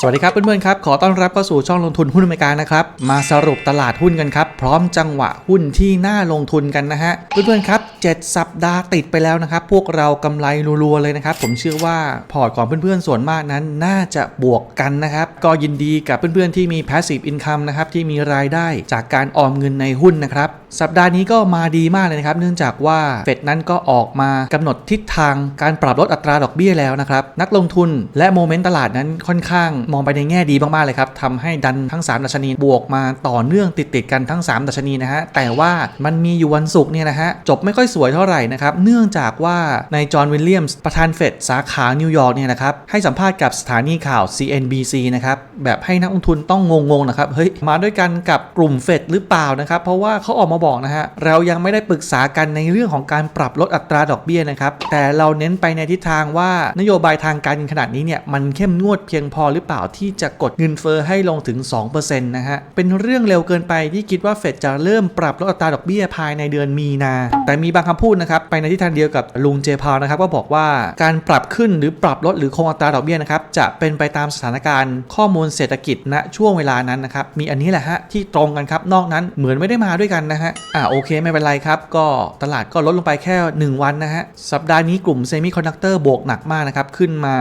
สวัสดีครับเพื่อนๆครับ ขอต้อนรับเข้าสู่ช่องลงทุนหุ้นอเมริกานะครับ มาสรุปตลาดหุ้นกันครับ พร้อมจังหวะหุ้นที่น่าลงทุนกันนะฮะ เพื่อนๆครับ 7 สัปดาห์ติดไปแล้วนะครับ พวกเรากำไรรัวๆเลยนะครับ ผมเชื่อว่าพอร์ตของเพื่อนๆส่วนมากนั้นน่าจะบวกกันนะครับ ก็ยินดีกับเพื่อนๆที่มี passive income นะครับที่มีรายได้จากการออมเงินในหุ้นนะครับสัปดาห์นี้ก็มาดีมากเลยนะครับ เนื่องจากว่าเฟดนั้นก็ออกมากำหนดทิศทางการปรับลดอัตราดอกเบี้ยแล้วนะครับ นักลงทุนและโมเมนต์ตลาดนั้นค่อนข้างมองไปในแง่ดีมากๆเลยครับทำให้ดันทั้ง 3 ดัชนีบวกมาต่อเนื่องติดๆกันทั้ง 3 ดัชนีนะฮะ แต่ว่ามันมีอยู่วันศุกร์เนี่ยนะฮะ จบไม่ค่อยสวยเท่าไหร่นะครับ เนื่องจากว่าในจอห์นวิลเลียมส์ประธานเฟดสาขานิวยอร์กเนี่ยนะครับให้สัมภาษณ์กับสถานีข่าว CNBC นะครับแบบให้นักลงทุนต้องงงๆนะครับเฮ้ยมาด้วยกันกับกลุ่มเฟดหรือเปล่านะครับเพราะว่าเขาออกมาบอกนะฮะเรายังไม่ได้ปรึกษากันในเรื่องของการปรับลดอัตราดอกเบี้ยนะครับแต่เราเน้นไปในทิศทางว่านโยบายทางการเงินขนาดนี้เนี่ยมันเข้มงวดเพียงพอหรือเปล่าที่จะกดเงินเฟอ้อให้ลงถึง2%นะฮะเป็นเรื่องเร็วเกินไปที่คิดว่าเฟดจะเริ่มปรับลดอัตราดอกเบี้ยภายในเดือนมีนา แต่มีบางคำพูดนะครับไปในทิศทางเดียวกับลุงเจพาวนะครับก็บอกว่าการปรับขึ้นหรือปรับลดหรือคงอัตราดอกเบี้ยนะครับจะเป็นไปตามสถานการณ์ข้อมูลเศรษฐกิจณช่วงเวลานั้นนะครับมีอันนี้แหละฮะที่ตรงกันครับนอกนั้นเหมือนไม่ได้มาด้วยกันนะฮะอ่าโอเคไม่เป็นไรครับ ก็ตลาดก็ลดลงไปแค่ 1 วันนะฮะ สัปดาห์นี้กลุ่มเซมิคอนดักเตอร์บวกหนักมากนะครับ ขึ้นมา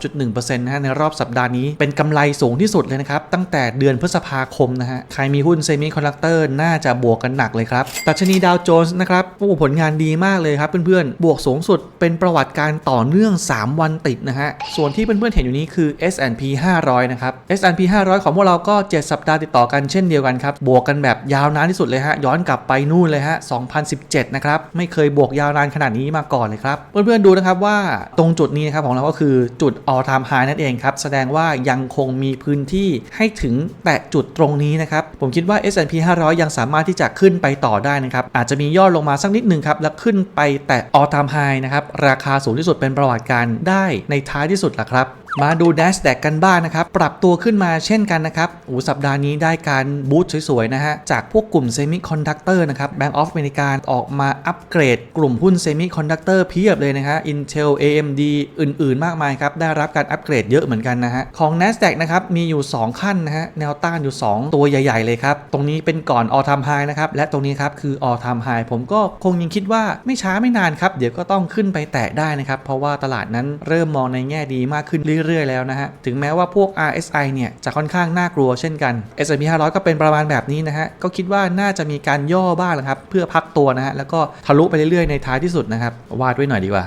9.1%นะฮะในรอบสัปดาห์นี้เป็นกำไรสูงที่สุดเลยนะครับ ตั้งแต่เดือนพฤษภาคมนะฮะ ใครมีหุ้นเซมิคอนดักเตอร์น่าจะบวกกันหนักเลยครับดัชนีดาวโจนส์นะครับโอ้ผลงานดีมากเลยครับเพื่อนๆบวกสูงสุดเป็นประวัติการต่อเนื่อง 3 วันติดนะฮะส่วนที่เพื่อนๆเห็นอยู่นี้คือ S&P 500 นะครับ S&P 500 ของพวกเราก็ 7 สัปดาห์ติดต่อกันเช่นเดียวกันครับบวกกันแบบยาวนานที่สุดเลยฮะย้อนกลับไปนู่นเลยฮะ 2017 นะครับ ไม่เคยบวกยาวนานขนาดนี้มาก่อนเลยครับ เพื่อนๆดูนะครับว่าตรงจุดนี้นะครับของเราก็คือจุด all time high นั่นเองครับ แสดงว่ายังคงมีพื้นที่ให้ถึงแตะจุดตรงนี้นะครับ ผมคิดว่า S&P 500 ยังสามารถที่จะขึ้นไปต่อได้นะครับ อาจจะมีย่อลงมาสักนิดหนึ่งครับ แล้วขึ้นไปแตะ all time high นะครับ ราคาสูงที่สุดเป็นประวัติการได้ในท้ายที่สุดละครับ มาดู NASDAQ กันบ้างนะครับ ปรับตัวขึ้นมาเช่นกันนะครับโอ้สัปดาห์นี้ได้การบูสต์สวยๆ นะฮะ จากพวกกลุ่มเซมิคอนดักเตอร์นะครับ Bank of America ออกมาอัปเกรดกลุ่มหุ้นเซมิคอนดักเตอร์เพียบเลยนะฮะ Intel AMD อื่นๆ มากมายครับ ได้รับการอัปเกรดเยอะเหมือนกันนะฮะ ของ NASDAQ นะครับ มีอยู่ 2 ขั้นนะฮะ แนวต้านอยู่ 2 ตัวใหญ่ ๆ เลยครับ ตรงนี้เป็นก่อน all time high นะครับ และตรงนี้ครับคือ all time high ผมก็คงยังคิดว่าไม่ช้าไม่นานครับเดี๋ยวก็ต้องขึ้นไปแตะได้นะครับเพราะว่าตลาดนั้นเริ่มมองในแง่ดีมากขึ้นเรื่อยๆ แล้วนะฮะ ถึงแม้ว่าพวก RSI เนี่ย จะค่อนข้างน่ากลัวเช่นกัน S&P 500 ก็เป็นประมาณแบบนี้นะฮะ ก็คิดว่าน่าจะมีการย่อบ้างนะครับ เพื่อพักตัวนะฮะ แล้วก็ทะลุไปเรื่อยๆ ในท้ายที่สุดนะครับ วาดไว้หน่อยดีกว่า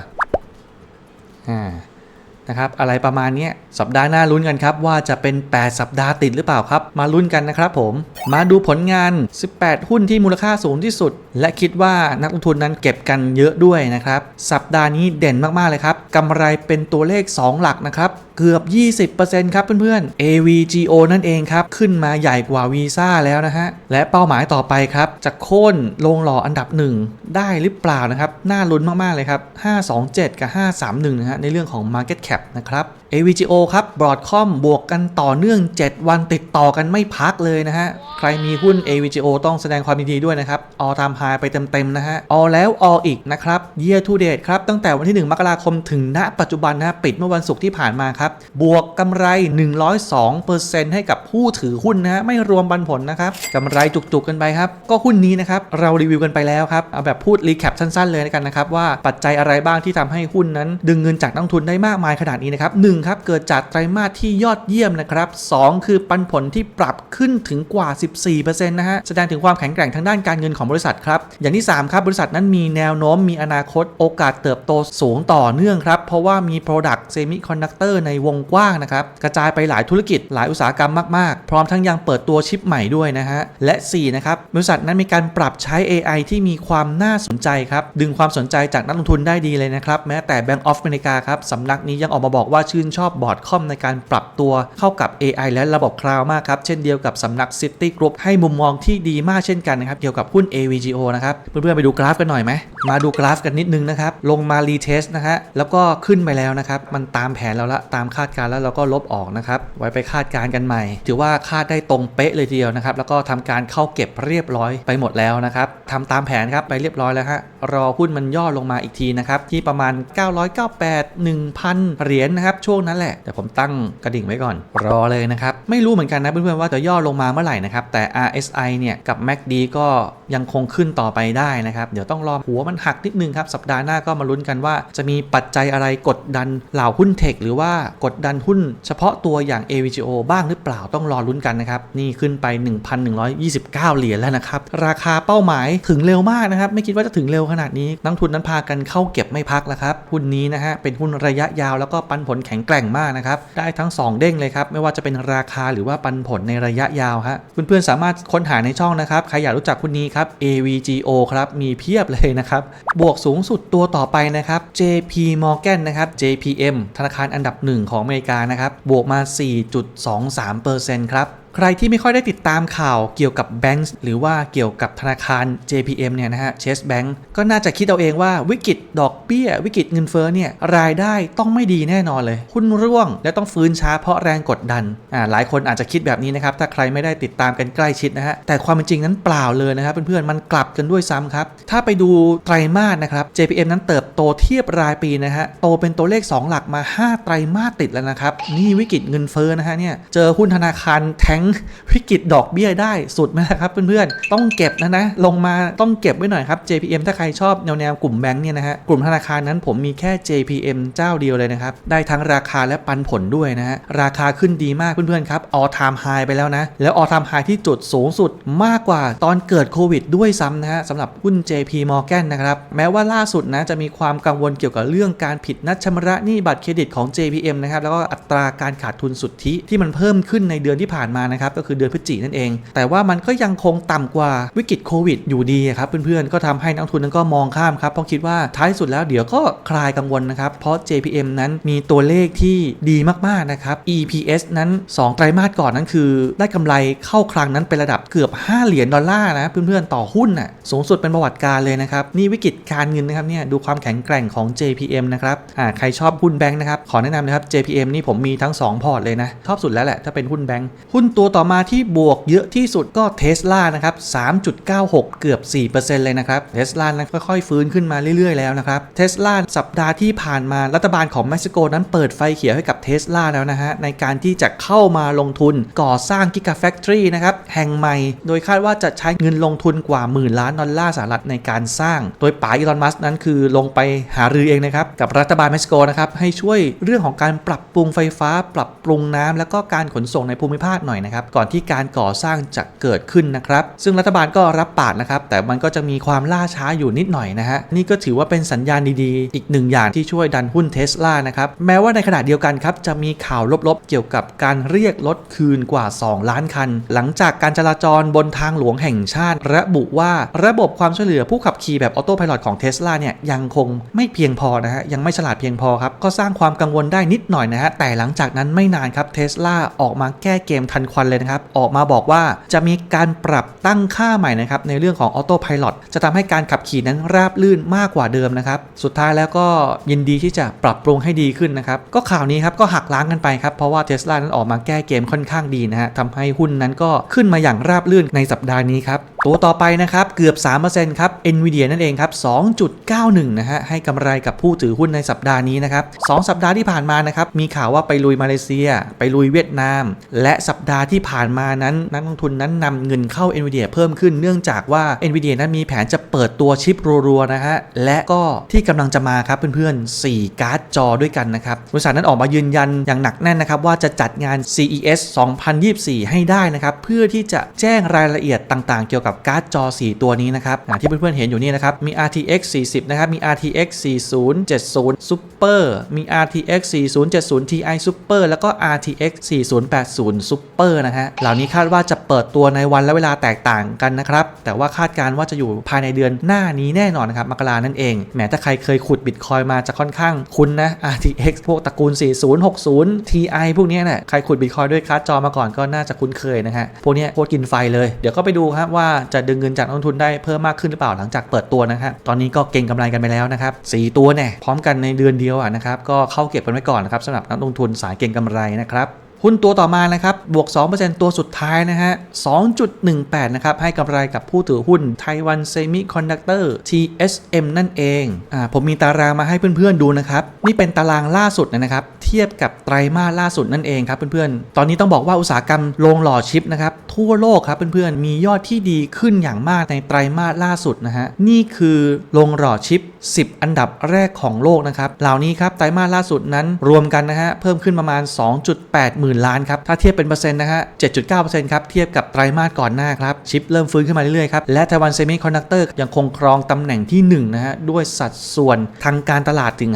อ่า นะครับอะไรประมาณนี้สัปดาห์หน้าลุ้นกันครับว่าจะเป็น 8 สัปดาห์ติดหรือเปล่าครับ มาลุ้นกันนะครับผม มาดูผลงาน 18 หุ้นที่มูลค่าสูงที่สุด และคิดว่านักลงทุนนั้นเก็บกันเยอะด้วยนะครับ สัปดาห์นี้เด่นมากๆเลยครับกำไรเป็นตัวเลข 2 หลักนะครับเกือบ 20%ครับเพื่อนๆ AVGO นั่นเองครับ ขึ้นมาใหญ่กว่าวีซ่าแล้วนะฮะ และเป้าหมายต่อไปครับ จะโค่นลงหล่ออันดับ 1 ได้หรือเปล่านะครับ น่าลุ้นมากๆเลยครับ 527 กับ 531 นะฮะ ในเรื่องของ Market Cap นะครับ AVGO ครับ Broadcom บวกกันต่อเนื่อง 7 วันติดต่อกันไม่พักเลยนะฮะ ใครมีหุ้น AVGO ต้องแสดงความยินดีด้วยนะครับ all time high ไปเต็มๆนะฮะ all แล้ว all อีกนะครับ year to date ครับ ตั้งแต่วันที่ 1 มกราคมถึงณปัจจุบันนะฮะปิดเมื่อวันศุกร์ที่ผ่านมาครับ บวกกำไร 102%ให้กับผู้ถือหุ้นนะฮะ ไม่รวมปันผลนะครับกำไรจุกๆกันไปครับ ก็หุ้นนี้นะครับเรารีวิวกันไปแล้วครับเอาแบบพูดรีแคปสั้นๆเลยกันนะครับว่าปัจจัยอะไรบ้างที่ทำให้หุ้นนั้น ดึงเงินจากนักทุนได้มากมายขนาดนี้นะครับหนึ่งครับเกิดจากไตรมาสที่ยอดเยี่ยมนะครับ2คือปันผลที่ปรับขึ้นถึงกว่า 14%นะฮะแสดงถึงความแข็งแกร่งทางด้านการเงินของบริษัทครับอย่างที่ 3 ครับ บริษัทนั้นมีแนวโน้มมีอนาคตโอกาสเติบโตสูงต่อเนื่องครับ เพราะว่ามี Product Semiconductor ในวงกว้างนะครับ กระจายไปหลายธุรกิจหลายอุตสาหกรรมมาก ๆ พร้อมทั้งยังเปิดตัวชิปใหม่ด้วยนะฮะ และ 4 นะครับ บริษัทนั้นมีการปรับใช้ AI ที่มีความน่าสนใจครับ ดึงความสนใจจากนักลงทุนได้ดีเลยนะครับ แม้แต่ Bank of America ครับสำนักนี้ยังออกมาบอกว่าชื่นชอบบอร์ดคอมในการปรับตัวเข้ากับ AI และระบบคลาวด์มากครับ เช่นเดียวกับสำนัก City Group ให้มุมมองที่ดีมากเช่นกันนะครับ เกี่ยวกับหุ้น AVGO นะครับ เพื่อนๆไปดูกราฟกันหน่อยไหม มาดูกราฟกันนิดนึงนะครับ ลงมารีเทสนะฮะ แล้วก็ขึ้นไปแล้วนะครับ มันตามแผนเราละ ตามคาดการแล้วเราก็ลบออกนะครับ ไว้ไปคาดการกันใหม่ ถือว่าคาดได้ตรงเป๊ะเลยทีเดียวนะครับ แล้วก็ทำการเข้าเก็บเรียบร้อยไปหมดแล้วนะครับทำตามแผนครับไปเรียบร้อยแล้วฮะ รอหุ้นมันย่อลงมาอีกทีนะครับ ที่ประมาณ 998 1,000 เหรียญนะครับช่วงวงนั้นแหละ แต่ผมตั้งกระดิ่งไว้ก่อน รอเลยนะครับ ไม่รู้เหมือนกันนะเพื่อนๆว่าจะย่อลงมาเมื่อไหร่นะครับ แต่ RSI เนี่ยกับ MACD ก็ยังคงขึ้นต่อไปได้นะครับ เดี๋ยวต้องรอหัวมันหักนิดนึงครับ สัปดาห์หน้าก็มาลุ้นกันว่า จะมีปัจจัยอะไรกดดันเหล่าหุ้นเทคหรือว่ากดดันหุ้น เฉพาะตัวอย่าง AVGO บ้างหรือเปล่าต้องรอลุ้นกันนะครับนี่ขึ้นไป 1,129 เหรียญแล้วนะครับราคาเป้าหมายถึงเร็วมากนะครับไม่คิดว่าจะถึงเร็วขนาดนี้นักทุนนั้นพากันเข้าเก็บไม่พักแล้วครับหุ้นนี้นะฮะเป็นหุ้นระยะยาวแล้วก็ปันผลแข็งแกร่งมากนะครับ ได้ทั้ง 2 เด้งเลยครับ ไม่ว่าจะเป็นราคาหรือว่าปันผลในระยะยาวฮะเพื่อนๆสามารถค้นหาในช่องนะครับ ใครอยากรู้จักหุ้นนี้ครับ AVGO ครับมีเพียบเลยนะครับ บวกสูงสุดตัวต่อไปนะครับ JP Morgan นะครับ JPM ธนาคารอันดับหนึ่งของอเมริกานะครับบวกมา 4.23%ครับ ใครที่ไม่ค่อยได้ติดตามข่าวเกี่ยวกับแบงก์หรือว่าเกี่ยวกับธนาคาร JPM เนี่ยนะฮะ Chase Bank ก็น่าจะคิดเอาเองว่าวิกฤตดอกเบี้ย วิกฤตเงินเฟ้อเนี่ยรายได้ต้องไม่ดีแน่นอนเลยหุ้นร่วงและต้องฟื้นช้าเพราะแรงกดดันอ่าหลายคนอาจจะคิดแบบนี้นะครับถ้าใครไม่ได้ติดตามกันใกล้ชิดนะฮะแต่ความเป็นจริงนั้นเปล่าเลยนะครับเพื่อนๆมันกลับกันด้วยซ้ำครับถ้าไปดูไตรมาสนะครับ JPM นั้นเติบโตเทียบรายปีนะฮะโตเป็นตัวเลข 2 หลักมา 5 ไตรมาสติดแล้วนะครับนี่วิกฤตเงินเฟ้อนะฮะเนี่ยเจอหุ้นธนาคารแทงวิกฤตดอกเบี้ยได้สุดไหมครับเพื่อนๆ ต้องเก็บนะนะ ลงมาต้องเก็บไว้หน่อยครับ JPM ถ้าใครชอบแนวแนวกลุ่มแบงค์เนี่ยนะฮะกลุ่มธนาคารนั้นผมมีแค่ JPM เจ้าเดียวเลยนะครับ ได้ทั้งราคาและปันผลด้วยนะฮะราคาขึ้นดีมากเพื่อนๆครับ all time high ไปแล้วนะ แล้ว all time high ที่จุดสูงสุดมากกว่าตอนเกิดโควิดด้วยซ้ำนะฮะสำหรับหุ้น JP Morgan นะครับแม้ว่าล่าสุดนะจะมีความกังวลเกี่ยวกับเรื่องการผิดนัดชำระหนี้บัตรเครดิตของ JPM นะครับแล้วก็อัตราการขาดทุนสุทธิที่มันเพิ่มขึ้นในเดือนที่ผ่านมานะครับก็คือเดือนพฤศจิกนั่นเอง แต่ว่ามันก็ยังคงต่ำกว่าวิกฤตโควิดอยู่ดีครับเพื่อนๆก็ทำให้นักทุนนั้นก็มองข้ามครับเพราะคิดว่าท้ายสุดแล้วเดี๋ยวก็คลายกังวลนะครับเพราะ JPM นั้นมีตัวเลขที่ดีมากๆนะครับ EPS นั้น 2 ไตรมาสก่อนนั้นคือ ได้กำไรเข้าคลังนั้นเป็นระดับเกือบ 5 เหรียญดอลลาร์นะเพื่อนๆต่อหุ้นน่ะสูงสุดเป็นประวัติการเลยนะครับนี่วิกฤตการเงินนะครับเนี่ยดูความแข็งแกร่งของ JPM นะครับอ่าใครชอบหุ้นแบงค์นะครับขอแนะนำนะครับ JPM นี่ผมมีทั้ง 2 พอร์ตเลยนะชอบสุดแล้วแหละถ้าเป็นหุ้นแบงค์หุ้นตัวต่อมาที่บวกเยอะที่สุดก็ Tesla นะครับ 3.96 เกือบ 4%เลยนะครับ Tesla นั้นค่อยๆ ฟื้นขึ้นมาเรื่อยๆ แล้วนะครับ Tesla สัปดาห์ที่ผ่านมารัฐบาลของเม็กซิโกนั้นเปิดไฟเขียวให้กับ Tesla แล้วนะฮะ ในการที่จะเข้ามาลงทุนก่อสร้าง Gigafactory นะครับ แห่งใหม่ โดยคาดว่าจะใช้เงินลงทุนกว่าหมื่นล้านดอลลาร์สหรัฐในการสร้าง โดยป๋าอีลอนมัสนั้นคือลงไปหารือเองนะครับ กับรัฐบาลเม็กซิโกนะครับ ให้ช่วยเรื่องของการปรับปรุงไฟฟ้า ปรับปรุงน้ำแล้วก็การขนส่งในภูมิภาคหน่อยนะครับก่อนที่การก่อสร้างจะเกิดขึ้นนะครับ ซึ่งรัฐบาลก็รับปากนะครับ แต่มันก็จะมีความล่าช้าอยู่นิดหน่อยนะฮะนี่ก็ถือว่าเป็นสัญญาณดีๆ อีกหนึ่งอย่างที่ช่วยดันหุ้นเทสลานะครับแม้ว่าในขณะเดียวกันครับจะมีข่าวลบๆ เกี่ยวกับการเรียกรถคืนกว่า 2 ล้านคัน หลังจากการจราจรบนทางหลวงแห่งชาติ ระบุว่าระบบความช่วยเหลือผู้ขับขี่แบบออโต้พายโของเทสลาเนี่ยยังคงไม่เพียงพอนะฮะยังไม่ฉลาดเพียงพอครับก็สร้างความกังวลได้นิดหน่อยนะฮะแต่หลังจากนั้นไม่นานครับเทสลาออกมาแก้เกมทันควันเลยนะครับ ออกมาบอกว่าจะมีการปรับตั้งค่าใหม่นะครับ ในเรื่องของออโต้พายโจะทำให้การขับขี่นั้นราบลื่นมากกว่าเดิมนะครับ สุดท้ายแล้วก็ยินดีที่จะปรับปรุงให้ดีขึ้นนะครับ ก็ข่าวนี้ครับก็หักล้างกันไปครับ เพราะว่าเทสลานั้นออกมาแก้เกมค่อนข้างดีนะฮะทำให้หุ้นนั้นก็ขึ้นมาอย่างราบลื่นในสัปดาห์นี้ครับ ตัวต่อไปนะครับเกือบ 3%ครับ NVIDIA นั่นเองครับ 2.91 นะฮะให้กำไรกับผู้ถือหุ้นในสัปดาห์นี้นะครับ 2 สัปดาห์ที่ผ่านมานะครับมีข่าวว่าไปลุยมาเลเซีย ไปลุยเวียดนาม และสัปดาห์ที่ผ่านมานั้นนักลงทุนนั้นนำเงินเข้า NVIDIA เพิ่มขึ้นเนื่องจากว่า NVIDIA นั้นมีแผนจะเปิดตัวชิปรัวๆนะฮะและก็ที่กำลังจะมาครับเพื่อนๆ 4 การ์ดจอด้วยกันนะครับบริษัทนั้นออกมายืนยันอย่างหนักแน่นนะครับว่าจะจัดงาน CES 2024 ให้ได้นะครับเพื่อที่จะแจ้งรายละเอียดต่างๆ เกี่ยวกับการ์ดจอ 4 ตัวนี้นะครับที่เพื่อนๆเห็นอยู่นี่นะครับมี RTX 40 นะครับมี RTX 4070 Super มี RTX 4070 Ti Super แล้วก็ RTX 4080 Super นะฮะเหล่านี้คาดว่าจะเปิดตัวในวันและเวลาแตกต่างกันนะครับแต่ว่าคาดการณ์ว่าจะอยู่ภายในเดือนหน้านี้แน่นอนนะครับมกรานั่นเองแหมถ้าใครเคยขุดบิตคอยมาจะค่อนข้างคุ้นนะ RTX พวกตระกูล 4060 Ti พวกนี้ยน่ะใครขุดบิตคอยด้วยการ์ดจอมาก่อนก็น่าจะคุ้นเคยนะฮะพวกนี้โคตรกินไฟเลย เดี๋ยวก็ไปดูครับว่าจะดึงเงินจากนักลงทุนได้เพิ่มมากขึ้นหรือเปล่าหลังจากเปิดตัวนะฮะตอนนี้ก็เก่งกำไรกันไปแล้วนะครับสี่ตัวเนี่ยพร้อมกันในเดือนเดียวอะนะครับก็เข้าเก็บกันไว้ก่อนนะครับสำหรับนักลงทุนสายเก่งกำไรนะครับ หุ้นตัวต่อมานะครับ บวก 2%ตัวสุดท้ายนะฮะ 2.18 นะครับ ให้กำไรกับผู้ถือหุ้นไต้หวันเซมิคอนดักเตอร์ TSM นั่นเอง อ่า ผมมีตารางมาให้เพื่อนๆดูนะครับ นี่เป็นตารางล่าสุดนะครับ เทียบกับไตรมาสล่าสุดนั่นเองครับเพื่อนๆ ตอนนี้ต้องบอกว่าอุตสาหกรรมโรงหล่อชิปนะครับ ทั่วโลกครับเพื่อนๆ มียอดที่ดีขึ้นอย่างมากในไตรมาสล่าสุดนะฮะ นี่คือโรงหล่อชิป 10 อันดับแรกของโลกนะครับ เหล่านี้ครับไตรมาสล่าสุดนั้นรวมกันนะฮะ เพิ่มขึ้นประมาณ 2.8 หมื่นล้านครับ ถ้าเทียบเป็นเปอร์เซ็นต์นะฮะ 7.9%ครับ เทียบกับไตรมาสก่อนหน้าครับ ชิปเริ่มฟื้นขึ้นมาเรื่อยๆครับ และไต้หวันเซมิคอนดักเตอร์ยังคงครองตำแหน่งที่1นะฮะ ด้วยสัดส่วนทางการตลาดถึง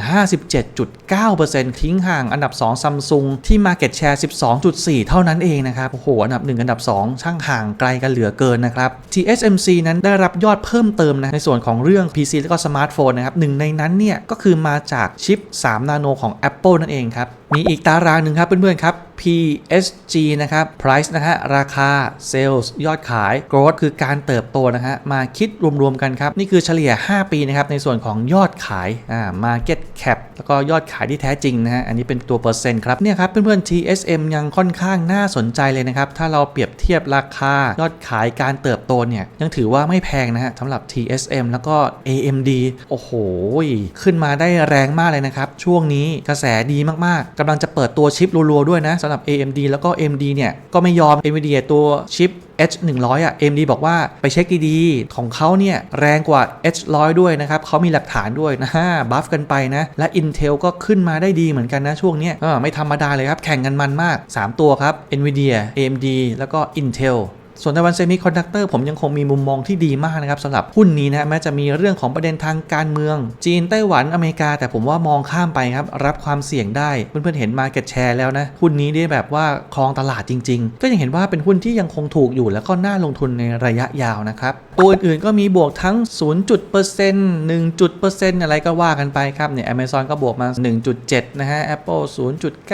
57.9%ทิ้งห่างอันดับ2ซัมซุงที่ Market Share 12.4 เท่านั้นเองนะครับ โอ้โห อันดับ 1 อันดับ 2ช่างห่างไกลกันเหลือเกินนะครับ TSMC นั้นได้รับยอดเพิ่มเติมนะในส่วนของเรื่อง PC แล้วก็สมาร์ทโฟนนะครับหนึ่งในนั้นเนี่ยก็คือมาจากชิป 3 นาโนของ Apple นั่นเองครับ มีอีกตารางหนึ่งครับเพื่อนๆครับ PSG นะครับ price นะฮะ ราคา sales ยอดขาย growth คือการเติบโตนะฮะ มาคิดรวมๆกันครับ นี่คือเฉลี่ย 5 ปีนะครับ ในส่วนของยอดขาย อ่า market cap แล้วก็ยอดขายที่แท้จริงนะฮะ อันนี้เป็นตัวเปอร์เซ็นต์ครับ เนี่ยครับเพื่อนๆ TSM ยังค่อนข้างน่าสนใจเลยนะครับ ถ้าเราเปรียบเทียบราคายอดขายการเติบโตเนี่ย ยังถือว่าไม่แพงนะฮะสำหรับ TSM แล้วก็ AMD โอ้โห ขึ้นมาได้แรงมากเลยนะครับ ช่วงนี้กระแสดีมากๆกำลังจะเปิดตัวชิปรัวๆด้วยนะสำหรับ AMD แล้วก็ AMD เนี่ยก็ไม่ยอม NVIDIA ตัวชิป H 1 0 0 อะ AMD บอกว่าไปเช็คดีๆ ของเขาเนี่ยแรงกว่า H 1 0 0 ด้วยนะครับเขามีหลักฐานด้วยนะฮะบัฟกันไปนะ และ Intel ก็ขึ้นมาได้ดีเหมือนกันนะช่วงเนี้ยไม่ธรรมดาเลยครับ แข่งกันมันมาก 3 ตัวครับ NVIDIA AMD แล้วก็ Intel ส่วนไต้หวันเซมิคอนดักเตอร์ผมยังคงมีมุมมองที่ดีมากนะครับสำหรับหุ้นนี้นะแม้จะมีเรื่องของประเด็นทางการเมือง จีนไต้หวันอเมริกา แต่ผมว่ามองข้ามไปครับ รับความเสี่ยงได้ เพื่อนๆเห็นมาเก็ตแชร์แล้วนะ หุ้นนี้ได้แบบว่าครองตลาดจริง ๆ ก็ยังเห็นว่าเป็นหุ้นที่ยังคงถูกอยู่ แล้วก็น่าลงทุนในระยะยาวนะครับตัวอื่นๆก็มีบวกทั้ง0จุดเปอร์เซ็นต์1จุดเปอร์เซ็นต์อะไรก็ว่ากันไปครับเนี่ย Amazon ก็บวกมา 1.7 นะฮะ Apple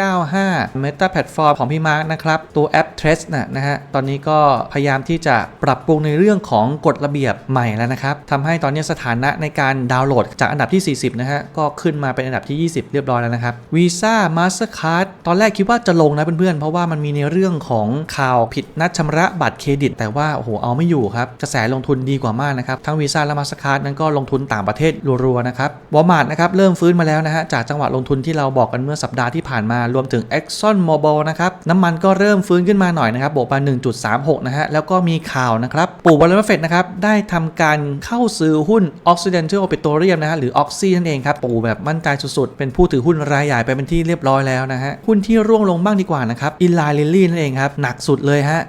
0.95 Meta Platform ของพี่มาร์กนะครับตัวแอป t r e s นะนะฮะตอนนี้ก็พยายามที่จะปรับปรุงในเรื่องของกฎระเบียบใหม่แล้วนะครับทำให้ตอนนี้สถานะในการดาวน์โหลดจากอันดับที่ 40 นะฮะ ก็ขึ้นมาเป็นอันดับที่ 20 เรียบร้อยแล้วนะครับ Visa Mastercard ตอนแรกคิดว่าจะลงนะเพื่อนๆ เพราะว่ามันมีในเรื่องของข่าวผิดนัดชำระบัตรเครดิต แต่ว่าโอ้โหเอาไม่อยู่ครับ กระแสลงทุนดีกว่ามากนะครับ ทั้ง Visa และ Mastercard นั้นก็ลงทุนต่างประเทศรัวๆนะครับ Walmart นะครับเริ่มฟื้นมาแล้วนะฮะจากจังหวะลงทุนที่เราบอกกันเมื่อสัปดาห์ที่ผ่านมารวมถึง Exxon Mobil นะครับน้ำมันก็เริ่มฟื้นขึ้นมาหน่อยนะครับบวกมา1.36นะฮะ แล้วก็มีข่าวนะครับ ปู่วอลเลนเฟตนะครับ ได้ทำการเข้าซื้อหุ้น Occidental Petroleum นะฮะ หรือ Oxy นั่นเองครับ ปู่แบบมั่นใจสุดๆ เป็นผู้ถือหุ้นรายใหญ่ไปเป็นที่เรียบร้อยแล้วนะฮะ หุ้นที่ร่วงลงบ้างดีกว่านะครับอินไลลิลลี่นั่นเองครับ หนักสุดเลยฮะ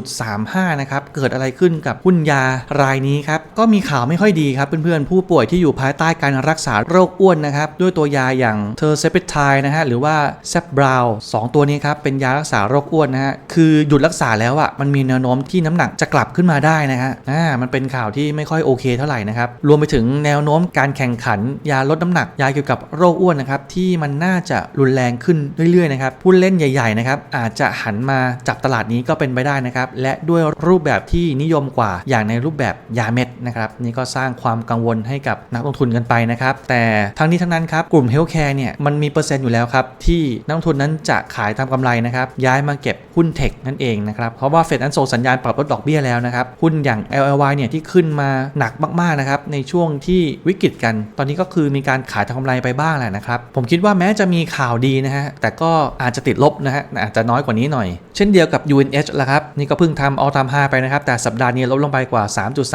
4.35 นะครับ เกิดอะไรขึ้นกับหุ้นยารายนี้ครับ ก็มีข่าวไม่ค่อยดีครับเพื่อนๆ ผู้ป่วยที่อยู่ภายใต้การรักษาโรคอ้วนนะครับด้วยตัวยาอย่างเทอร์เซปไทนะฮะหรือว่าแซปบราวสองตัวนี้ครับเป็นยารักษาโรคอ้วนนะฮะคือหยุดรักษาแล้วอะมันมีแนวโน้มที่น้ำหนักจะกลับขึ้นมาได้นะฮะอ่ามันเป็นข่าวที่ไม่ค่อยโอเคเท่าไหร่นะครับ รวมไปถึงแนวโน้มการแข่งขัน ยาลดน้ำหนัก ยาเกี่ยวกับโรคอ้วนนะครับที่มันน่าจะรุนแรงขึ้นเรื่อยๆนะครับผู้เล่นใหญ่ๆนะครับอาจจะหันมาจับตลาดนี้ก็เป็นไปได้นะครับและด้วยรูปแบบที่นิยมกว่าอย่างในรูปแบบยาเม็ดนะครับนี่ก็สร้างความกังวลให้กับนักลงทุนกันไปนะครับแต่ทั้งนี้ทั้งนั้นครับกลุ่มเฮลท์แคร์เนี่ยมันมีเปอร์เซ็นต์อยู่แล้วครับที่นักลงทุนนั้นจะขายทำกำไรนะครับย้ายมาเก็บหุ้นเทคนั่นเองนะครับเพราะว่าเฟดนั้นส่งสัญญาณปรับลดดอกเบี้ยแล้วนะครับหุ้นอย่าง LLY เนี่ยที่ขึ้นมาหนักมากๆนะครับในช่วงที่วิกฤตกัน ตอนนี้ก็คือมีการขายทำกำไรไปบ้างแหละนะครับผมคิดว่าแม้จะมีข่าวดีนะฮะแต่ก็อาจจะติดลบนะฮะอาจจะน้อยกว่านี้หน่อย เช่นเดียวกับ UNH ละครับนี่ก็เพิ่งทำ all time high ไปนะครับแต่สัปดาห์นี้ลดลงไปกว่า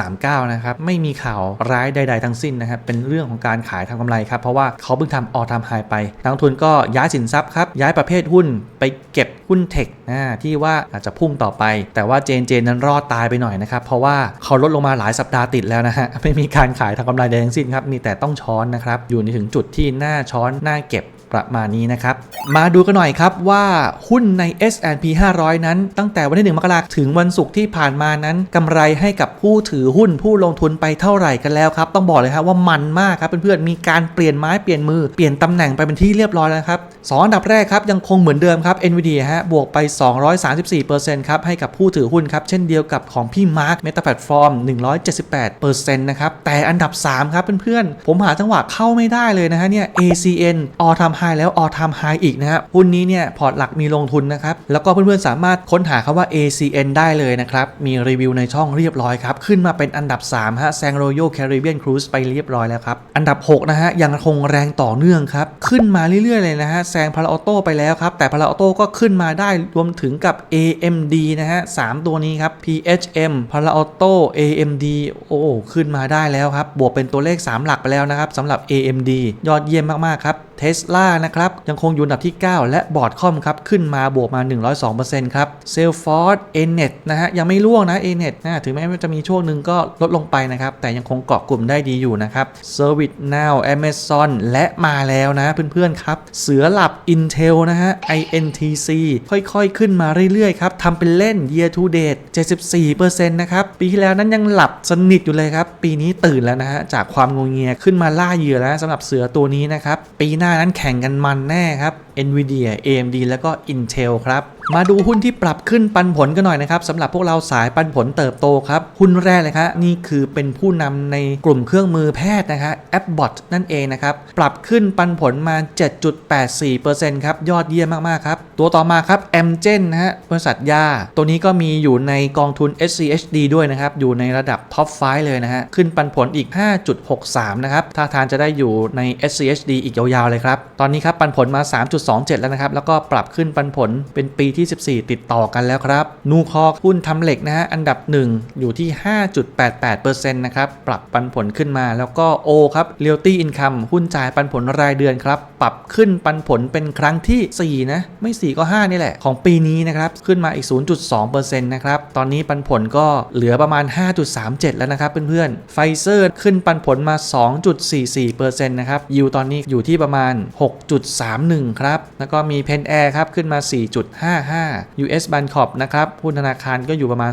3.39 นะครับไม่มีข่าวร้ายใด ๆ ทั้งสิ้นนะครับเป็นเรื่องของการขายทำกำไรครับเพราะว่าเขาเพิ่งทำ all time high ไปนักลงทุนก็ย้ายสินทรัพย์ครับย้ายประเภทหุ้นไปเก็บหุ้นเทคนะที่ว่าอาจจะพุ่งต่อไปแต่ว่าเจนเจนนั้นรอดตายไปหน่อยนะครับเพราะว่าเขาลดลงมาหลายสัปดาห์ติดแล้วนะฮะไม่มีการขายทำกำไรใดทั้งสิ้นครับมีแต่ต้องช้อนนะครับอยู่ในถึงจุดที่น่าช้อนน่าเก็บ ประมาณนี้นะครับ มาดูกันหน่อยครับว่าหุ้นใน S&P 500 นั้น ตั้งแต่วันที่ 1 มกราคมถึงวันศุกร์ที่ผ่านมานั้นกำไรให้กับผู้ถือหุ้นผู้ลงทุนไปเท่าไหร่กันแล้วครับ ต้องบอกเลยครับว่ามันมากครับเพื่อนๆมีการเปลี่ยนไม้เปลี่ยนมือเปลี่ยนตำแหน่งไปเป็นที่เรียบร้อยแล้วครับสองอันดับแรกครับยังคงเหมือนเดิมครับ NVIDIA ฮะบวกไป 234%ครับให้กับผู้ถือหุ้นครับเช่นเดียวกับของพี่มาร์ค Meta Platform 178%นะครับแต่อันดับ3ครับเพื่อนๆผมหาจังหวะเข้าไม่ได้เลยนะฮะเนี่ย ACN All Time High แล้ว All Time High อีกนะฮะหุ้นนี้เนี่ยพอร์ตหลักมีลงทุนนะครับแล้วก็เพื่อนๆสามารถค้นหาคำว่า ACN ได้เลยนะครับมีรีวิวในช่องเรียบร้อยครับขึ้นมาเป็นอันดับ3ฮะแซง Royal Caribbean Cruise ไปเรียบร้อยแล้วครับอันดับ6นะฮะยังคงแรงต่อเนื่องครับขึ้นมาเรื่อยๆเลยนะฮะแซงพาราออโต้ไปแล้วครับแต่พาราออโต้ก็ขึ้นมาได้รวมถึงกับ AMD นะฮะสามตัวนี้ครับ PHM พาราออโต้ AMD โอ้ขึ้นมาได้แล้วครับบวกเป็นตัวเลข 3 หลักไปแล้วนะครับสำหรับ AMD ยอดเยี่ยมมากๆครับเทสลานะครับยังคงอยู่อันดับที่ 9 และบอร์ดคอมครับขึ้นมาบวกมา 102%ครับ Salesforce Anet นะฮะยังไม่ร่วงนะ Anet นะถึงแม้จะมีช่วงหนึ่งก็ลดลงไปนะครับแต่ยังคงเกาะกลุ่มได้ดีอยู่นะครับ Service Now Amazon และมาแล้วนะเพื่อนๆครับ เสือหลับ Intel นะฮะ INTC ค่อยๆ ขึ้นมาเรื่อยๆครับทำเป็นเล่น Year to date 74%นะครับ ปีที่แล้วนั้นยังหลับสนิทอยู่เลยครับ ปีนี้ตื่นแล้วนะฮะ จากความงงเงียขึ้นมาล่าเหยื่อแล้วสำหรับเสือตัวนี้นะครับ ปีหน้านั้นแข่งกันมันแน่ครับ NVIDIA AMD แล้วก็ Intel ครับ มาดูหุ้นที่ปรับขึ้นปันผลกันหน่อยนะครับสำหรับพวกเราสายปันผลเติบโตครับหุ้นแรกเลยครับนี่คือเป็นผู้นำในกลุ่มเครื่องมือแพทย์นะครับ Appbot นั่นเองนะครับปรับขึ้นปันผลมา 7.84%ครับยอดเยี่ยมมากๆครับตัวต่อมาครับ Amgen นะฮะบริษัทยา ตัวนี้ก็มีอยู่ในกองทุน SCHD ด้วยนะครับอยู่ในระดับท็อป5เลยนะฮะขึ้นปันผลอีก 5.63 นะครับท่าทางจะได้อยู่ใน SCHD อีกยาวๆเลยครับตอนนี้ครับปันผลมา 3.27 แล้วนะครับแล้วก็ปรับขึ้นปันผลเป็นปีที่14 ติดต่อกันแล้วครับ นูคอหุ้นทำเหล็กนะฮะอันดับ 1 อยู่ที่ 5.88%นะครับปรับปันผลขึ้นมาแล้วก็ O ครับ Realty Income หุ้นจ่ายปันผลรายเดือนครับ ปรับขึ้นปันผลเป็นครั้งที่ 4 นะ ไม่ 4 ก็ 5 นี่แหละ ของปีนี้นะครับ ขึ้นมาอีก 0.2%นะครับ ตอนนี้ปันผลก็เหลือประมาณ 5.37 แล้วนะครับเพื่อนๆไฟเซอร์ขึ้นปันผลมา 2.44%นะครับยิวตอนนี้อยู่ที่ประมาณ 6.31 ครับ แล้วก็มีเพนแอร์ครับ ขึ้นมา 4.5 55 US Bancorp นะครับหุ้นธนาคารก็อยู่ประมาณ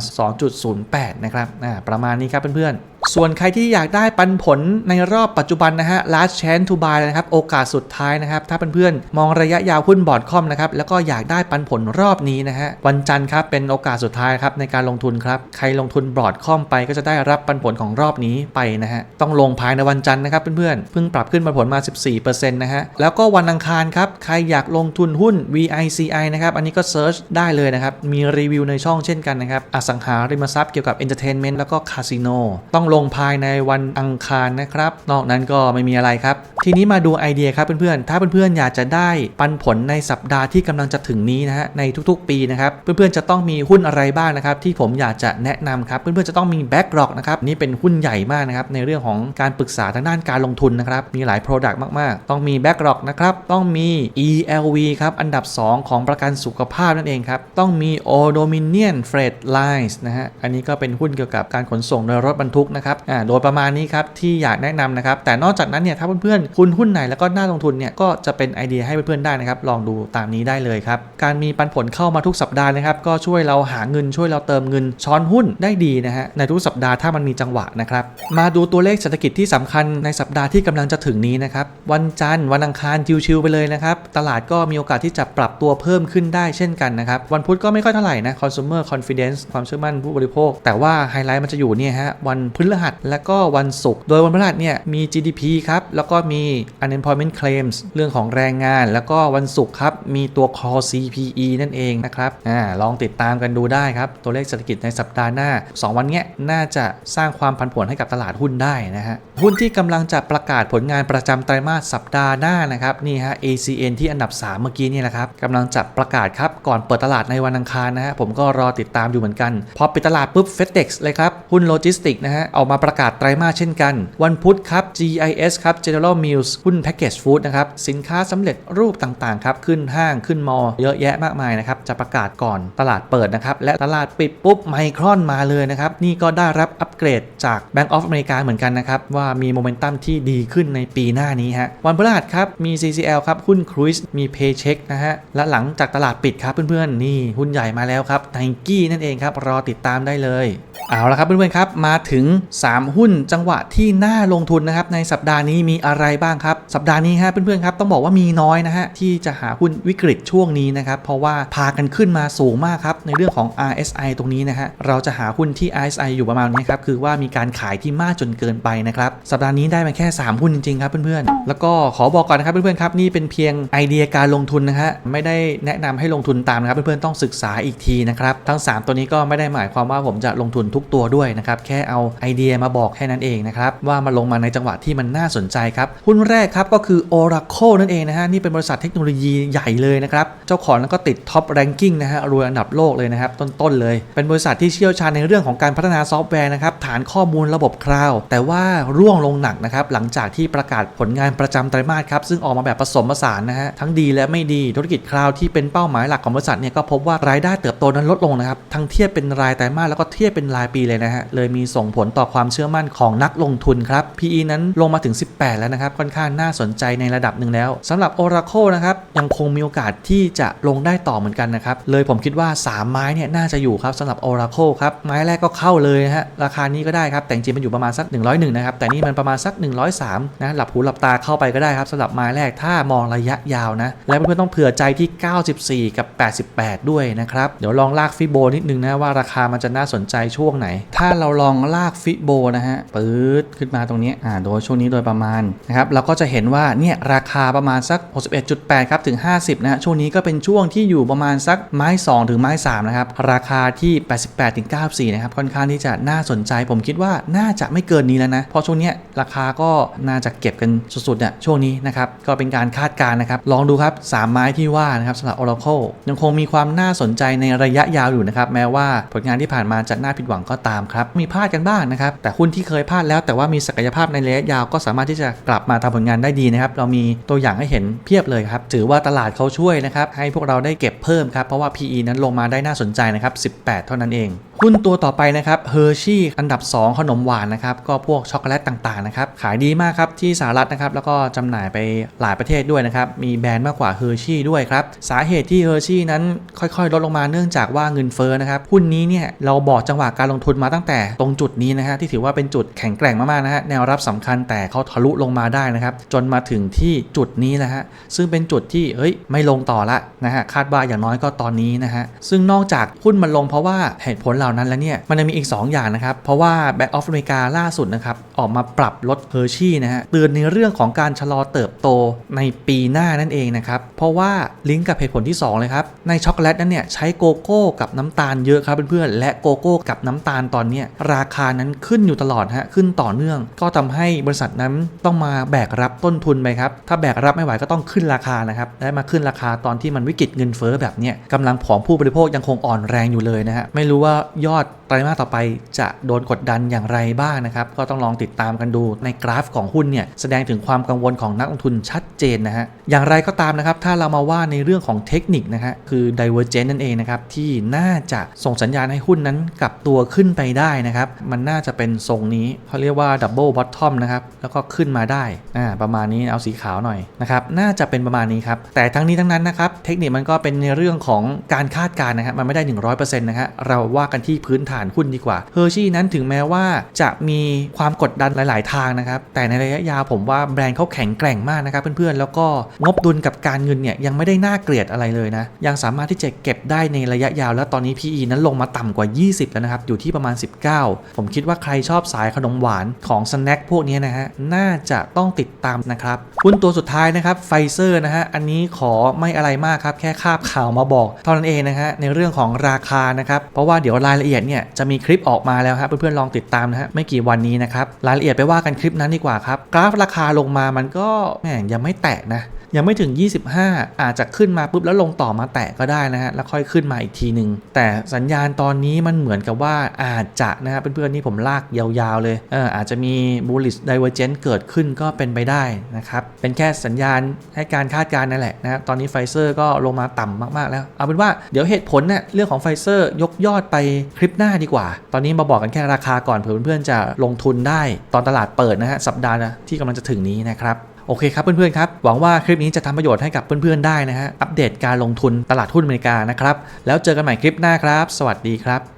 2.08 นะครับประมาณนี้ครับเพื่อนๆ ส่วนใครที่อยากได้ปันผลในรอบปัจจุบันนะฮะ last chance to buy นะครับ โอกาสสุดท้ายนะครับ ถ้าเพื่อนๆ มองระยะยาวหุ้นบอร์ดคอมนะครับ แล้วก็อยากได้ปันผลรอบนี้นะฮะ วันจันทร์ครับ เป็นโอกาสสุดท้ายครับในการลงทุนครับ ใครลงทุนบอร์ดคอมไปก็จะได้รับปันผลของรอบนี้ไปนะฮะ ต้องลงภายในวันจันทร์นะครับเพื่อนๆ เพิ่งปรับขึ้นปันผลมา 14%นะฮะ แล้วก็วันอังคารครับ ใครอยากลงทุนหุ้น VICI นะครับ อันนี้ก็เซิร์ชได้เลยนะครับ มีรีวิวในช่องเช่นกันนะครับ อสังหาริมทรัพย์เกี่ยวกับ Entertainment แล้วก็คาสิโนต้องลงภายในวันอังคารนะครับ นอกนั้นก็ไม่มีอะไรครับ ทีนี้มาดูไอเดียครับเพื่อนๆ ถ้าเพื่อนๆอยากจะได้ปันผลในสัปดาห์ที่กำลังจะถึงนี้นะฮะในทุกๆ ปีนะครับ เพื่อนๆจะต้องมีหุ้นอะไรบ้างนะครับที่ผมอยากจะแนะนำครับ เพื่อนๆจะต้องมีแบ็กหลอกนะครับนี่เป็นหุ้นใหญ่มากนะครับในเรื่องของการปรึกษาทางด้านการลงทุนนะครับมีหลาย Product มากๆ ต้องมีแบ็กหลอกนะครับต้องมี ELV ครับอันดับ 2 ของประกันสุขภาพนั่นเองครับต้องมี o Dominion Freight Lines นะฮะอันนี้ก็เป็นหุ้นเกี่ยวกับการขนส่งโดยรถบรรทุกนะครับอ่าโดยประมาณนี้ครับที่อยากแนะนำนะครับแต่นอกจากนั้นเนี่ยถ้าเพื่อนๆคุณหุ้นไหนแล้วก็น่าลงทุนเนี่ยก็จะเป็นไอเดียให้เพื่อนๆได้นะครับลองดูตามนี้ได้เลยครับการมีปันผลเข้ามาทุกสัปดาห์นะครับก็ช่วยเราหาเงินช่วยเราเติมเงินช้อนหุ้นได้ดีนะฮะในทุกสัปดาห์ถ้ามันมีจังหวะนะครับมาดูตัวเลขเศรษฐกิจที่สำคัญในสัปดาห์ที่กำลังจะถึงนี้นะครับวันจันทร์วันอังคารชิวๆไปเลยนะครับตลาดก็มีโอกาสที่จะปรับตัวเพิ่มขึ้นได้เช่นกันนะครับวันพุธก็ไม่ค่อยเท่าไหร่นะ consumer confidence ความเชื่อมั่นผู้บริโภค แต่ว่าไฮไลท์มันจะอยู่เนี่ยฮะวันพฤหัส และก็วันศุกร์ โดยวันพฤหัสเนี่ยมี GDP ครับ แล้วก็มี unemployment claims เรื่องของแรงงาน แล้วก็วันศุกร์ครับ มีตัว core CPE นั่นเองนะครับ อ่า ลองติดตามกันดูได้ครับ ตัวเลขเศรษฐกิจในสัปดาห์หน้า 2 วันเนี้ยน่าจะสร้างความผันผวนให้กับตลาดหุ้นได้นะฮะ หุ้นที่กำลังจะประกาศผลงานประจำไตรมาสสัปดาห์หน้านะครับ นี่ฮะ ACN ที่อันดับ 3 เมื่อกี้นี่แหละครับกำลังจะประกาศครับ ก่อนเปิดตลาดในวันอังคารนะฮะ ผมก็รอติดตามอยู่เหมือนกัน พอปิดตลาดปุ๊บ FedEx เลยครับ หุ้นโลจิสติกนะฮะ เอาอกมาประกาศไตรมาสเช่นกัน วันพุธครับ GIS ครับ General Mills หุ้น Package Food นะครับ สินค้าสำเร็จรูปต่างๆครับ ขึ้นห้างขึ้นมอ เยอะแยะมากมายนะครับ จะประกาศก่อนตลาดเปิดนะครับ และตลาดปิดปุ๊บไมครอนมาเลยนะครับ นี่ก็ได้รับอัปเกรดจาก Bank of America เหมือนกันนะครับ ว่ามีโมเมนตัมที่ดีขึ้นในปีหน้านี้ฮะวันพฤหัสครับมี CCL ครับหุ้น Cruise มี Paycheck นะฮะและหลังจากตลาดปิดครับเพื่อนๆนี่หุ้นใหญ่มาแล้วครับ Nike นั่นเองครับรอติดตามได้เลย เอาละครับเพื่อนๆครับมาถึง3 หุ้นจังหวะที่น่าลงทุนนะครับในสัปดาห์นี้มีอะไรบ้างครับ สัปดาห์นี้ฮะเพื่อนๆครับต้องบอกว่ามีน้อยนะฮะที่จะหาหุ้นวิกฤตช่วงนี้นะครับเพราะว่าพากันขึ้นมาสูงมากครับในเรื่องของ RSI ตรงนี้นะฮะเราจะหาหุ้นที่ RSI อยู่ประมาณนี้ครับคือว่ามีการขายที่มากจนเกินไปนะครับสัปดาห์นี้ได้มาแค่ 3 หุ้นจริงๆครับเพื่อนๆ แล้วก็ขอบอกก่อนนะครับเพื่อนๆครับนี่เป็นเพียงไอเดียการลงทุนนะฮะไม่ได้แนะนำให้ลงทุนตามนะครับเพื่อนๆต้องศึกษาอีกทีนะครับทั้ง 3 ตัวนี้ก็ไม่ได้หมายความว่าผมจะลงทุนทุกตัวด้วยนะครับแค่เอาไอเดียมาบอกแค่นั้นเองนะครับว่ามาลงมาในจังหวะที่มันน่าสนใจครับหุ้นแรกครับก็คือ Oracle นั่นเองนะฮะนี่เป็นบริษัทเทคโนโลยีใหญ่เลยนะครับเจ้าของแล้วก็ติดท็อปแรงกิ้งนะฮะรวยอันดับโลกเลยนะครับต้นๆเลย เป็นบริษัทที่เชี่ยวชาญในเรื่องของการพัฒนาซอฟต์แวร์นะครับฐานข้อมูลระบบคลาวด์แต่ว่าร่วงลงหนักนะครับหลังจากที่ประกาศผลงานประจำไตรมาสครับซึ่งออกมาแบบผสมผสานนะฮะทั้งดีและไม่ดีธุรกิจคลาวด์ที่เป็นเป้าหมายหลักของบริษัทเนี่ยก็พบว่ารายได้เติบโตนั้นลดลงนะครับทั้งเทียบเป็นรายไตรมาสแล้วก็เทียบเป็นรายปีเลยนะฮะเลยมีส่งผลต่อความเชื่อมั่นของนักลงทุนครับ PE นั้นลงมาถึง 18 แล้วนะครับ ค่อนข้างน่าสนใจในระดับหนึ่งแล้วสำหรับ Oracle นะครับยังคงมีโอกาสที่จะลงได้ต่อเหมือนกันนะครับ เลยผมคิดว่า 3 ไม้เนี่ยน่าจะอยู่ครับสำหรับ Oracle ครับ ไม้แรกก็เข้าเลยนะฮะราคานี้ก็ได้ครับ แต่จริงมันอยู่ประมาณสัก 101 นะครับ แต่นี่มันประมาณสัก 103 นะ หลับหูหลับตาเข้าไปก็ได้ครับสำหรับไม้แรกถ้ามองระยะยาวนะ และเพื่อนๆต้องเผื่อใจที่ 94 กับ 88 ด้วยนะครับ เดี๋ยวลองลากฟิโบนิดนึงนะว่าราคามันจะน่าสนใจช่วงไหน ถ้าเราลองลากฟิโบนะฮะปื๊ดขึ้นมาตรงนี้อ่าโดยช่วงนี้โดยประมาณนะครับเราก็จะเห็นว่าเนี่ยราคาประมาณสัก 61.8 ครับถึง 50 นะฮะช่วงนี้ก็เป็นช่วงที่อยู่ประมาณสักไม้ 2 ถึงไม้ 3 นะครับ ราคาที่ 88ถึง94 นะครับ ค่อนข้างที่จะน่าสนใจผมคิดว่าน่าจะไม่เกินนี้แล้วนะ เพราะช่วงนี้ราคาก็น่าจะเก็บกันสุดๆเนี่ยช่วงนี้นะครับก็เป็นการคาดการณ์นะครับลองดูครับ 3 ไม้ที่ว่านะครับสำหรับ Oracle ยังคงมีความน่าสนใจในระยะยาวอยู่นะครับแม้ว่าผลงานที่ผ่านมาจะน่าผิดหวังก็ตามครับมีพลาดกันบ้างนะครับแต่หุ้นที่เคยพลาดแล้วแต่ว่ามีศักยภาพในระยะยาวก็สามารถที่จะกลับมาทำผลงานได้ดีนะครับ เรามีตัวอย่างให้เห็นเพียบเลยครับ ถือว่าตลาดเขาช่วยนะครับ ให้พวกเราได้เก็บเพิ่มครับ เพราะว่า PE นั้นลงมาได้น่าสนใจนะครับ 18 เท่านั้นเองหุ้นตัวต่อไปนะครับเฮอร์ชี่อันดับ 2 ขนมหวานนะครับก็พวกช็อกโกแลตต่างๆนะครับขายดีมากครับที่สหรัฐนะครับแล้วก็จำหน่ายไปหลายประเทศด้วยนะครับมีแบรนด์มากกว่าเฮอร์ชี่ด้วยครับสาเหตุที่เฮอร์ชี่นั้นค่อยๆ ลดลงมาเนื่องจากว่าเงินเฟ้อนะครับหุ้นนี้เนี่ยเราบอกจังหวะการลงทุนมาตั้งแต่ตรงจุดนี้นะฮะที่ถือว่าเป็นจุดแข็งแกร่งมากๆนะฮะแนวรับสำคัญแต่เขาทะลุลงมาได้นะครับจนมาถึงที่จุดนี้นะฮะซึ่งเป็นจุดที่เฮ้ยไม่ลงต่อละนะฮะคาดว่าอย่างน้อยก็ตอนนี้นะฮะซึ่งนอกจากหุ้นมันลงเพราะว่าเหตุผลเหล่านั้นแล้วเนี่ย มันยังมีอีก 2 อย่างนะครับ เพราะว่า Bank of America ล่าสุดนะครับ ออกมาปรับลดเฮอร์ชี่นะฮะเตือนในเรื่องของการชะลอเติบโตในปีหน้านั่นเองนะครับ เพราะว่าลิงก์กับเหตุผลที่ 2 เลยครับ ในช็อกโกแลตนั้นเนี่ยใช้โกโก้กับน้ำตาลเยอะครับเพื่อนๆและโกโก้กับน้ำตาลตอนนี้ราคานั้นขึ้นอยู่ตลอดฮะขึ้นต่อเนื่อง ก็ทำให้บริษัทนั้นต้องมาแบกรับต้นทุนไปครับถ้าแบกรับไม่ไหวก็ต้องขึ้นราคานะครับและมาขึ้นราคาตอนที่มันวิกฤตเงินเฟ้อแบบเนี้ยกำลังของผู้บริโภคยังคงอ่อนแรงอยู่เลยนะฮะไม่รู้ว่ายอด ไตรมาสต่อไปจะโดนกดดันอย่างไรบ้างนะครับ ก็ต้องลองติดตามกันดูในกราฟของหุ้นเนี่ยแสดงถึงความกังวลของนักลงทุนชัดเจนนะฮะอย่างไรก็ตามนะครับ ถ้าเรามาว่าในเรื่องของเทคนิคนะฮะคือ divergence นั่นเองนะครับ ที่น่าจะส่งสัญญาณให้หุ้นนั้นกลับตัวขึ้นไปได้นะครับ มันน่าจะเป็นทรงนี้เขาเรียกว่า double bottom นะครับแล้วก็ขึ้นมาได้อ่าประมาณนี้เอาสีขาวหน่อยนะครับน่าจะเป็นประมาณนี้ครับแต่ทั้งนี้ทั้งนั้นนะครับเทคนิคมันก็เป็นในเรื่องของการคาดการณ์นะครับมันไม่ได้ 100%นะฮะเราว่ากันที่พื้นฐานหุ้นดีกว่าเฮอร์ชี่นั้นถึงแม้ว่าจะมีความกดดันหลาย ๆ ทางนะครับ แต่ในระยะยาวผมว่าแบรนด์เขาแข็งแกร่งมากนะครับเพื่อน ๆ แล้วก็งบดุลกับการเงินเนี่ยยังไม่ได้น่าเกลียดอะไรเลยนะ ยังสามารถที่จะเก็บได้ในระยะยาว แล้วตอนนี้ PE นั้นลงมาต่ำกว่า 20 แล้วนะครับ อยู่ที่ประมาณ 19 ผมคิดว่าใครชอบสายขนมหวานของสแน็คพวกนี้นะฮะน่าจะต้องติดตามนะครับหุ้นตัวสุดท้ายนะครับไฟเซอร์นะฮะอันนี้ขอไม่อะไรมากครับแค่คาบข่าวมาบอกเท่านั้นเองนะฮะในเรื่องของราคานะครับเพราะว่าเดี๋ยวรายละเอียดเนี่ยจะมีคลิปออกมาแล้วครับเพื่อนๆลองติดตามนะฮะไม่กี่วันนี้นะครับรายละเอียดไปว่ากันคลิปนั้นดีกว่าครับกราฟราคาลงมามันก็แหมยังไม่แตะนะ ยังไม่ถึง 25 อาจจะขึ้นมาปุ๊บแล้วลงต่อมาแตะก็ได้นะฮะแล้วค่อยขึ้นมาอีกทีหนึ่งแต่สัญญาณตอนนี้มันเหมือนกับว่าอาจจะนะฮะเพื่อนๆนี่ผมลากยาวๆเลยเอออาจจะมี bullish divergence เกิดขึ้นก็เป็นไปได้นะครับเป็นแค่สัญญาณให้การคาดการณ์นั่นแหละนะตอนนี้ไฟเซอร์ก็ลงมาต่ำมากๆแล้ว เอาเป็นว่าเดี๋ยวเหตุผลเนี่ยเรื่องของไฟเซอร์ยกยอดไปคลิปหน้าดีกว่า ตอนนี้มาบอกกันแค่ราคาก่อนเผื่อเพื่อนๆจะลงทุนได้ตอนตลาดเปิดนะฮะสัปดาห์ที่กำลังจะถึงนี้นะครับ โอเคครับเพื่อนๆครับ หวังว่าคลิปนี้จะทำประโยชน์ให้กับเพื่อนๆได้นะฮะ อัปเดตการลงทุนตลาดหุ้นอเมริกานะครับ แล้วเจอกันใหม่คลิปหน้าครับ สวัสดีครับ